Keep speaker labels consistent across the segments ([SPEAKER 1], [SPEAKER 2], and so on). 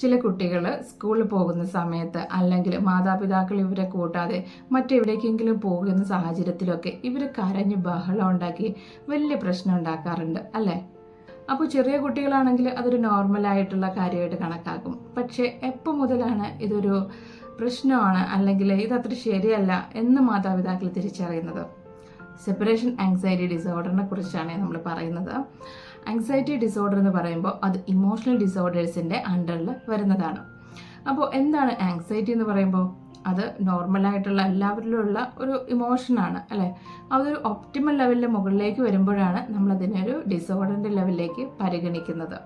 [SPEAKER 1] ചില കുട്ടികൾ സ്കൂളിൽ പോകുന്ന സമയത്ത് അല്ലെങ്കിൽ മാതാപിതാക്കൾ ഇവരെ കൂട്ടാതെ മറ്റെവിടേക്കെങ്കിലും പോകുന്ന സാഹചര്യത്തിലൊക്കെ ഇവർ കരഞ്ഞ് ബഹളം ഉണ്ടാക്കി വലിയ പ്രശ്നം ഉണ്ടാക്കാറുണ്ട് അല്ലേ? അപ്പോൾ ചെറിയ കുട്ടികളാണെങ്കിൽ അതൊരു നോർമലായിട്ടുള്ള കാര്യമായിട്ട് കണക്കാക്കും. പക്ഷേ എപ്പോൾ മുതലാണ് ഇതൊരു പ്രശ്നമാണ് അല്ലെങ്കിൽ ഇതത്ര ശരിയല്ല എന്ന് മാതാപിതാക്കൾ തിരിച്ചറിയുന്നത്? സെപ്പറേഷൻ ആങ്സൈറ്റി ഡിസോർഡറിനെ കുറിച്ചാണ് നമ്മൾ പറയുന്നത്. ആങ്സൈറ്റി ഡിസോർഡർ എന്ന് പറയുമ്പോൾ അത് ഇമോഷണൽ ഡിസോർഡേഴ്സിന്റെ അണ്ടറിൽ വരുന്നതാണ്. അപ്പോൾ എന്താണ് ആങ്സൈറ്റി എന്ന് പറയുമ്പോൾ? അത് നോർമലായിട്ടുള്ള എല്ലാവരിലുമുള്ള ഒരു ഇമോഷനാണ് അല്ലേ? അതൊരു ഒപ്റ്റിമൽ ലെവലിന്റെ മുകളിലേക്ക് വരുമ്പോഴാണ് നമ്മളതിനെ ഒരു ഡിസോർഡറിന്റെ ലെവലിലേക്ക് പരിഗണിക്കുന്നത്.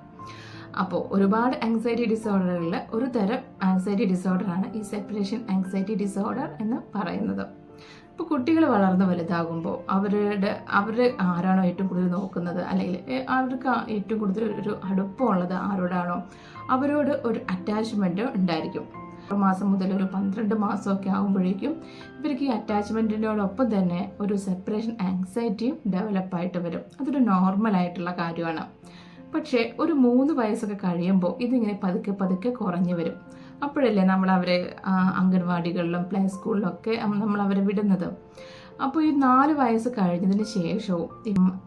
[SPEAKER 1] അപ്പോൾ ഒരുപാട് ആങ്സൈറ്റി ഡിസോർഡറുകളിൽ ഒരു തരം ആങ്സൈറ്റി ഡിസോർഡറാണ് ഈ സെപ്പറേഷൻ ആങ്സൈറ്റി ഡിസോർഡർ എന്ന് പറയുന്നത്. ഇപ്പോൾ കുട്ടികൾ വളർന്ന് വലുതാകുമ്പോൾ അവരുടെ അവർ ആരാണോ ഏറ്റവും കൂടുതൽ നോക്കുന്നത്? അല്ലെങ്കിൽ അവർക്ക് ഏറ്റവും കൂടുതൽ ഒരു അടുപ്പമുള്ളത് ആരോടാണോ? അവരോട് ഒരു അറ്റാച്ച്മെന്റ് ഉണ്ടായിരിക്കും. ആറ് മാസം മുതൽ ഒരു പന്ത്രണ്ട് മാസമൊക്കെ ആകുമ്പോഴേക്കും ഇവർക്ക് ഈ അറ്റാച്ച്മെന്റിനോടൊപ്പം തന്നെ ഒരു സെപ്പറേഷൻ ആങ്സൈറ്റിയും ഡെവലപ്പായിട്ട് വരും. അതൊരു നോർമൽ ആയിട്ടുള്ള കാര്യമാണ്. പക്ഷേ ഒരു മൂന്ന് വയസ്സൊക്കെ കഴിയുമ്പോൾ ഇതിങ്ങനെ പതുക്കെ പതുക്കെ കുറഞ്ഞു വരും. അപ്പോഴല്ലേ നമ്മൾ അവരെ അംഗൻവാടികളിലും പ്ലേ സ്കൂളിലൊക്കെ നമ്മൾ അവരെ വിടുന്നത്. അപ്പോൾ ഈ നാല് വയസ്സ് കഴിഞ്ഞതിന് ശേഷവും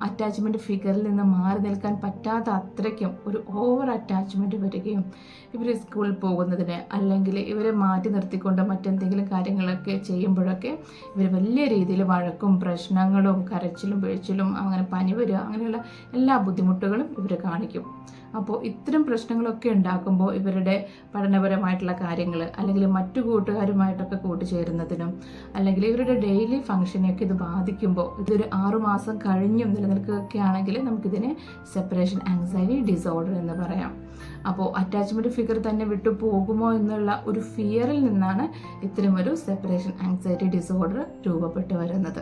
[SPEAKER 1] അറ്റാച്ച്മെന്റ് ഫിഗറിൽ നിന്ന് മാറി നിൽക്കാൻ പറ്റാത്ത അത്രയ്ക്കും ഒരു ഓവർ അറ്റാച്ച്മെന്റ് വരികയും ഇവർ സ്കൂളിൽ പോകുന്നതിന് അല്ലെങ്കിൽ ഇവരെ മാറ്റി നിർത്തിക്കൊണ്ട് മറ്റെന്തെങ്കിലും കാര്യങ്ങളൊക്കെ ചെയ്യുമ്പോഴൊക്കെ ഇവർ വലിയ രീതിയിൽ വഴക്കും പ്രശ്നങ്ങളും കരച്ചിലും വീഴ്ചിലും അങ്ങനെ പനി വരിക അങ്ങനെയുള്ള എല്ലാ ബുദ്ധിമുട്ടുകളും ഇവർ കാണിക്കും. അപ്പോൾ ഇത്തരം പ്രശ്നങ്ങളൊക്കെ ഉണ്ടാക്കുമ്പോൾ ഇവരുടെ പഠനപരമായിട്ടുള്ള കാര്യങ്ങൾ അല്ലെങ്കിൽ മറ്റു കൂട്ടുകാരുമായിട്ടൊക്കെ കൂട്ടുചേരുന്നതിനും അല്ലെങ്കിൽ ഇവരുടെ ഡെയിലി ഫങ്ഷനെയൊക്കെ ഇത് ബാധിക്കുമ്പോൾ ഇതൊരു ആറുമാസം കഴിഞ്ഞും നിലനിൽക്കുകയൊക്കെ ആണെങ്കിൽ നമുക്കിതിനെ സെപ്പറേഷൻ ആങ്സൈറ്റി ഡിസോർഡർ എന്ന് പറയാം. അപ്പോൾ അറ്റാച്ച്മെന്റ് ഫിഗർ തന്നെ വിട്ടു പോകുമോ എന്നുള്ള ഒരു ഫിയറിൽ നിന്നാണ് ഇത്തരമൊരു സെപ്പറേഷൻ ആങ്സൈറ്റി ഡിസോർഡർ രൂപപ്പെട്ടു വരുന്നത്.